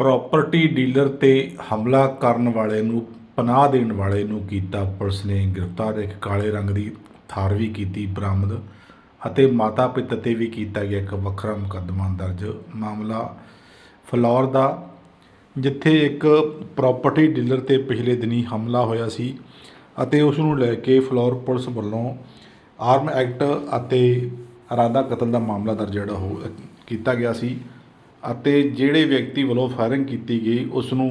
Property dealer ਤੇ ਹਮਲਾ ਕਰਨ ਵਾਲੇ ਨੂੰ, ਪਨਾਹ ਦੇਣ ਵਾਲੇ ਨੂੰ ਕੀਤਾ ਪੁਲਿਸ ਨੇ ਗ੍ਰਿਫਤਾਰ। ਇੱਕ ਕਾਲੇ ਰੰਗ ਦੀ ਥਾਰ ਵੀ ਕੀਤੀ ਬਰਾਮਦ ਅਤੇ ਮਾਤਾ ਪਿਤਾ ਤੇ ਵੀ ਕੀਤਾ ਗਿਆ ਇੱਕ ਵੱਖਰਾ ਮੁਕੱਦਮਾ ਦਰਜ। ਮਾਮਲਾ ਫਲੌਰ ਦਾ, ਜਿੱਥੇ ਇੱਕ ਪ੍ਰਾਪਰਟੀ ਡੀਲਰ ਤੇ ਪਿਛਲੇ ਦਿਨੀ ਹਮਲਾ ਹੋਇਆ ਸੀ ਅਤੇ ਉਸ ਨੂੰ ਲੈ ਕੇ ਫਲੌਰ ਪੁਲਿਸ ਵੱਲੋਂ ਆਰਮ ਐਕਟ ਅਤੇ ਇਰਾਦਾ ਕਤਲ ਦਾ ਮਾਮਲਾ ਦਰਜ ਜਿਹੜਾ ਹੋ ਕੀਤਾ ਗਿਆ ਸੀ। ਅਤੇ ਜਿਹੜੇ ਵਿਅਕਤੀ ਵੱਲੋਂ ਫਾਇਰਿੰਗ ਕੀਤੀ ਗਈ ਉਸ ਨੂੰ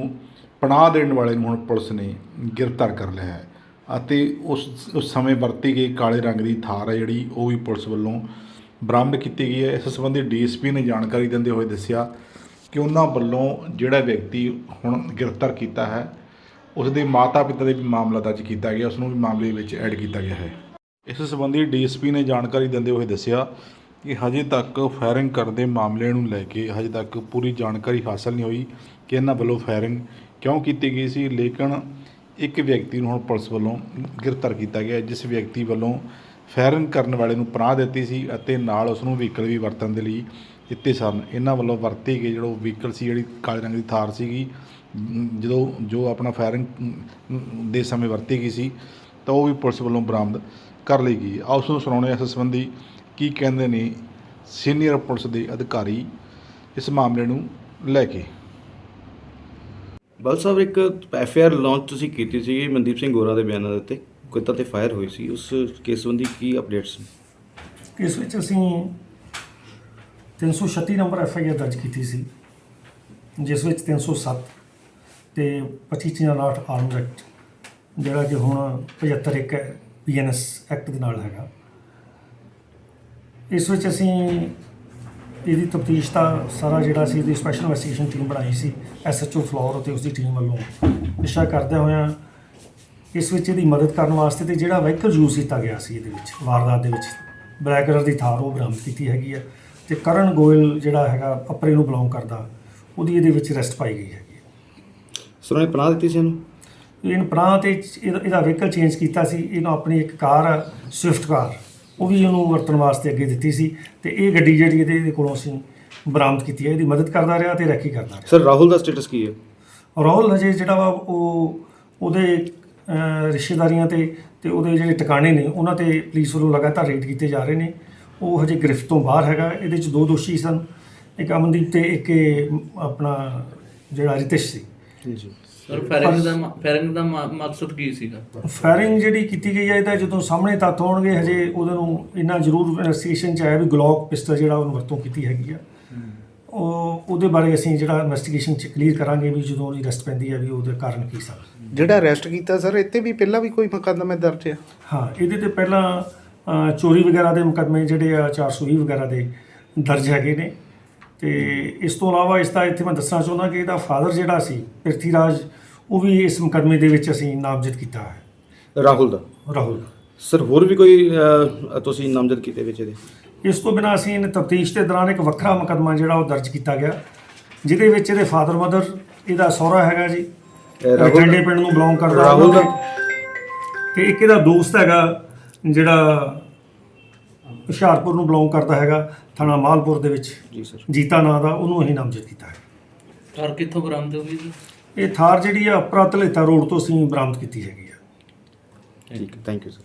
ਪਨਾਹ ਦੇਣ ਵਾਲੇ ਨੂੰ ਹੁਣ ਪੁਲਿਸ ਨੇ ਗ੍ਰਿਫਤਾਰ ਕਰ ਲਿਆ ਹੈ ਅਤੇ ਉਸ ਉਸ ਸਮੇਂ ਵਰਤੀ ਗਈ ਕਾਲੇ ਰੰਗ ਦੀ ਥਾਰ ਹੈ ਜਿਹੜੀ, ਉਹ ਵੀ ਪੁਲਿਸ ਵੱਲੋਂ ਬਰਾਮਦ ਕੀਤੀ ਗਈ ਹੈ। ਇਸ ਸੰਬੰਧੀ ਡੀਐਸਪੀ ਨੇ ਜਾਣਕਾਰੀ ਦਿੰਦੇ ਹੋਏ ਦੱਸਿਆ ਕਿ ਉਹਨਾਂ ਵੱਲੋਂ ਜਿਹੜਾ ਵਿਅਕਤੀ ਹੁਣ ਗ੍ਰਿਫਤਾਰ ਕੀਤਾ ਹੈ ਉਸ ਦੇ ਮਾਤਾ ਪਿਤਾ ਦੇ ਵੀ ਮਾਮਲਾ ਦਰਜ ਕੀਤਾ ਗਿਆ ਉਸ ਨੂੰ ਵੀ ਮਾਮਲੇ ਵਿੱਚ ਐਡ ਕੀਤਾ ਗਿਆ ਹੈ। ਇਸ ਸੰਬੰਧੀ ਡੀਐਸਪੀ ਨੇ ਜਾਣਕਾਰੀ ਦਿੰਦੇ ਹੋਏ ਦੱਸਿਆ ਕਿ ਹਜੇ ਤੱਕ ਫਾਇਰਿੰਗ ਕਰਨ ਦੇ ਮਾਮਲੇ ਨੂੰ ਲੈ ਕੇ ਹਜੇ ਤੱਕ ਪੂਰੀ ਜਾਣਕਾਰੀ ਹਾਸਲ ਨਹੀਂ ਹੋਈ ਕਿ ਇਹਨਾਂ ਵੱਲੋਂ ਫਾਇਰਿੰਗ ਕਿਉਂ ਕੀਤੀ ਗਈ ਸੀ, ਲੇਕਿਨ ਇੱਕ ਵਿਅਕਤੀ ਨੂੰ ਹੁਣ ਪੁਲਿਸ ਵੱਲੋਂ ਗ੍ਰਿਫਤਾਰ ਕੀਤਾ ਗਿਆ, ਜਿਸ ਵਿਅਕਤੀ ਵੱਲੋਂ ਫਾਇਰਿੰਗ ਕਰਨ ਵਾਲੇ ਨੂੰ ਪਨਾਹ ਦਿੱਤੀ ਸੀ ਅਤੇ ਨਾਲ ਉਸ ਨੂੰ ਵਹੀਕਲ ਵੀ ਵਰਤਣ ਦੇ ਲਈ ਦਿੱਤੇ ਸਨ। ਇਹਨਾਂ ਵੱਲੋਂ ਵਰਤੇ ਗਏ ਜਿਹੜਾ ਵਹੀਕਲ ਸੀ, ਜਿਹੜੀ ਕਾਲੇ ਰੰਗ ਦੀ ਥਾਰ ਸੀਗੀ, ਜਦੋਂ ਜੋ ਆਪਣਾ ਫਾਇਰਿੰਗ ਦੇ ਸਮੇਂ ਵਰਤੀ ਗਈ ਸੀ, ਤਾਂ ਉਹ ਵੀ ਪੁਲਿਸ ਵੱਲੋਂ ਬਰਾਮਦ ਕਰ ਲਈ ਗਈ। ਆਓ ਉਸ ਨੂੰ ਸੁਣਾਉਣੇ ਇਸ ਸੰਬੰਧੀ ਕੀ ਕਹਿੰਦੇ ਨੇ ਸੀਨੀਅਰ ਪੁਲਿਸ ਦੇ ਅਧਿਕਾਰੀ ਇਸ ਮਾਮਲੇ ਨੂੰ ਲੈ ਕੇ? ਬਲ ਸਾਹਿਬ ਇੱਕ ਐਫ ਆਰ ਲਾਂਚ ਤੁਸੀਂ ਕੀਤੀ ਸੀ ਮਨਦੀਪ ਸਿੰਘ ਗੋਰਾ ਦੇ ਬਿਆਨਾਂ ਦੇ ਉੱਤੇ। ਕੁੱਤਾ ਤੇ ਫਾਇਰ ਹੋਈ ਸੀ। ਉਸ ਕੇਸ ਸੰਬੰਧੀ ਕੀ ਅਪਡੇਟਸ ਇਸ ਵਿੱਚ ਅਸੀਂ 336 ਨੰਬਰ ਐਫ ਆਈ ਆਰ ਦਰਜ ਕੀਤੀ ਸੀ ਜਿਸ ਵਿੱਚ 307 ਤੇ 2568 ਆਰਮਡ ਐਕਟ ਜਿਹੜਾ ਕਿ ਹੁਣ 75 ਇੱਕ ਪੀਐਨਐਸ ਐਕਟ ਦੇ ਨਾਲ ਹੈਗਾ। ਇਸ ਵਿੱਚ ਅਸੀਂ ਇਹਦੀ ਤਫਤੀਸ਼ ਦਾ ਸਾਰਾ ਜਿਹੜਾ ਸੀ ਇਹਦੀ ਸਪੈਸ਼ਲ ਇਨਵੈਸਟੀਗੇਸ਼ਨ ਟੀਮ ਬਣਾਈ ਸੀ ਐਸਐਚਓ ਫਲੋਰ ਅਤੇ ਉਸ ਦੀ ਟੀਮ ਵੱਲੋਂ। ਨਿਸ਼ਾ ਕਰਦਿਆਂ ਹੋਇਆਂ ਇਸ ਵਿੱਚ ਇਹਦੀ ਮਦਦ ਕਰਨ ਵਾਸਤੇ ਤੇ ਜਿਹੜਾ ਵਹੀਕਲ ਯੂਜ਼ ਕੀਤਾ ਗਿਆ ਸੀ ਇਹਦੇ ਵਿੱਚ ਵਾਰਦਾਤ ਦੇ ਵਿੱਚ ਬਲੈਕ ਕਲਰ ਦੀ ਥਾਰ ਉਹ ਬਰਾਮਦ ਕੀਤੀ ਹੈਗੀ ਆ ਤੇ ਕਰਨ ਗੋਇਲ ਜਿਹੜਾ ਹੈਗਾ ਅਪਰੇ ਨੂੰ ਬਿਲੋਂਗ ਕਰਦਾ ਉਹਦੀ ਇਹਦੇ ਵਿੱਚ ਅਰੈਸਟ ਪਾਈ ਗਈ ਹੈਗੀ ਸਰ ਉਹਨੇ ਪਨਾਹ ਦਿੱਤੀ ਸੀ ਇਹਨੂੰ? ਇਹਨ ਪ੍ਰਾਂ ਤੇ ਇਹਦਾ ਵਹੀਕਲ ਚੇਂਜ ਕੀਤਾ ਸੀ ਇਹਨੂੰ ਆਪਣੀ ਇੱਕ ਕਾਰ ਸਵਿਫਟ ਕਾਰ। ਉਹ ਵੀ ਉਹਨੂੰ ਵਰਤਣ ਵਾਸਤੇ ਅੱਗੇ ਦਿੱਤੀ ਸੀ ਤੇ ਇਹ ਗੱਡੀ ਜਿਹੜੀ ਇਹਦੇ ਇਹਦੇ ਕੋਲੋਂ ਅਸੀਂ ਬਰਾਮਦ ਕੀਤੀ ਹੈ। ਇਹਦੀ ਮਦਦ ਕਰਦਾ ਰਿਹਾ ਤੇ ਰੈਕੀ ਕਰਦਾ ਰਿਹਾ। ਸਰ ਰਾਹੁਲ ਦਾ ਸਟੇਟਸ ਕੀ ਹੈ? ਰਾਹੁਲ ਹਜੇ ਜਿਹੜਾ ਵਾ ਉਹ ਉਹਦੇ ਅਹ, ਰਿਸ਼ਤੇਦਾਰੀਆਂ ਤੇ ਤੇ ਉਹਦੇ ਜਿਹੜੇ ਟਿਕਾਣੇ ਨੇ ਉਹਨਾਂ ਤੇ ਪੁਲਿਸ ਵੱਲੋਂ ਲਗਾਤਾਰ ਰੇਡ ਕੀਤੇ ਜਾ ਰਹੇ ਨੇ। ਉਹ ਹਜੇ ਗ੍ਰਿਫਤ ਤੋਂ ਬਾਹਰ ਹੈਗਾ। ਇਹਦੇ ਚ ਦੋ ਦੋਸ਼ੀ ਸਨ। ਇੱਕ ਅਮਨਦੀਪ ਤੇ ਇੱਕ ਇਹ ਆਪਣਾ ਜਿਹੜਾ ਰਿਤਿਸ਼ ਸੀ। ਜੀ। ਸਰ ਫਾਇਰਿੰਗ ਦਾ ਮ- ਫਾਇਰਿੰਗ ਦਾ ਮ- ਮਕਸਦ ਕੀ ਸੀਗਾ? ਫਾਇਰਿੰਗ ਜਿਹੜੀ ਕੀਤੀ ਗਈ ਹੈ ਇਹਦਾ ਜਦੋਂ ਸਾਹਮਣੇ ਤੱਥ ਹੋਣਗੇ ਹਜੇ ਉਹਦੇ ਨੂੰ ਇੰਨਾ ਜ਼ਰੂਰ ਇਨਵੈਸਟੀਗੇਸ਼ਨ ਚ ਆਇਆ ਵੀ ਗਲੋਕ ਪਿਸਟਲ ਜਿਹੜਾ ਉਹਨੂੰ ਵਰਤੋਂ ਕੀਤੀ ਹੈਗੀ ਆ। ਉਹ ਉਹਦੇ ਬਾਰੇ ਅਸੀਂ ਜਿਹੜਾ ਇਨਵੈਸਟੀਗੇਸ਼ਨ ਚ ਕਲੀਅਰ ਕਰਾਂਗੇ ਵੀ ਜਦੋਂ ਉਹਦੀ ਅਰੈਸਟ ਪੈਂਦੀ ਹੈ ਵੀ ਉਹਦੇ ਕਾਰਨ ਕੀ ਸਨ। ਜਿਹੜਾ ਅਰੈਸਟ ਕੀਤਾ ਸਰ ਇੱਥੇ ਵੀ ਪਹਿਲਾਂ ਵੀ ਕੋਈ ਮੁਕੱਦਮੇ ਦਰਜ ਆ? ਹਾਂ ਇਹਦੇ ਤੇ ਪਹਿਲਾਂ ਅ, ਚੋਰੀ ਵਗੈਰਾ ਦੇ ਮੁਕੱਦਮੇ ਜਿਹੜੇ ਆ 420 ਵਗੈਰਾ ਦੇ ਦਰਜ ਹੈਗੇ ਨੇ। ਤੇ ਇਸ ਤੋਂ ਇਲਾਵਾ ਇਸ ਦਾ ਇੱਥੇ ਮੈਂ ਦੱਸਣਾ ਚਾਹੁੰਦਾ ਕਿ ਇਹਦਾ ਫਾਦਰ ਜਿਹੜਾ ਸੀ ਪ੍ਰਿਥੀ ਰਾਜ ਉਹ ਵੀ ਇਸ ਮੁਕੱਦਮੇ ਦੇ ਵਿੱਚ ਅਸੀਂ ਨਾਮਜ਼ਦ ਕੀਤਾ ਹੈ। ਰਾਹੁਲ ਦਾ? ਰਾਹੁਲ ਸਰ ਹੋਰ ਵੀ ਕੋਈ ਅਹ, ਤੁਸੀਂ ਨਾਮਜ਼ਦ ਕੀਤੇ ਵਿੱਚ ਇਹਦੇ? ਇਸ ਤੋਂ ਬਿਨਾਂ ਅਸੀਂ ਇਹਨੇ ਤਫਤੀਸ਼ ਦੇ ਦੌਰਾਨ ਇੱਕ ਵੱਖਰਾ ਮੁਕੱਦਮਾ ਜਿਹੜਾ ਉਹ ਦਰਜ ਕੀਤਾ ਗਿਆ ਜਿਹਦੇ ਵਿੱਚ ਇਹਦੇ ਫਾਦਰ ਮਦਰ ਇਹਦਾ ਸਹੁਰਾ ਹੈਗਾ ਜੀ। ਇਹ ਰਾਹੁਲ ਜੰਡੇ ਪਿੰਡ ਨੂੰ ਬਿਲੋਂਗ ਕਰਦਾ ਰਾਹੁਲ ਦਾ? ਤੇ ਇੱਕ ਇਹਦਾ ਦੋਸਤ ਹੈਗਾ ਜਿਹੜਾ ਹੁਸ਼ਿਆਰਪੁਰ ਨੂੰ ਬਿਲੋਂਗ ਕਰਦਾ ਹੈਗਾ ਥਾਣਾ ਮਾਲਪੁਰ ਦੇ ਵਿੱਚ। ਜੀ ਸਰ। ਜੀਤਾ ਨਾਂ ਦਾ ਉਹਨੂੰ ਅਸੀਂ ਨਾਮਜ਼ਦ ਕੀਤਾ ਹੈ। ਕਾਰ ਕਿੱਥੋਂ ਬਰਾਮਦ ਹੋਈ ਜੀ? ਇਹ ਥਾਰ ਜਿਹੜੀ ਆ ਅਪਰਾ ਧਲੇਤਾ ਰੋਡ ਤੋਂ ਅਸੀਂ ਬਰਾਮਦ ਕੀਤੀ ਹੈਗੀ ਆ। ਠੀਕ ਥੈਂਕ ਯੂ ਸਰ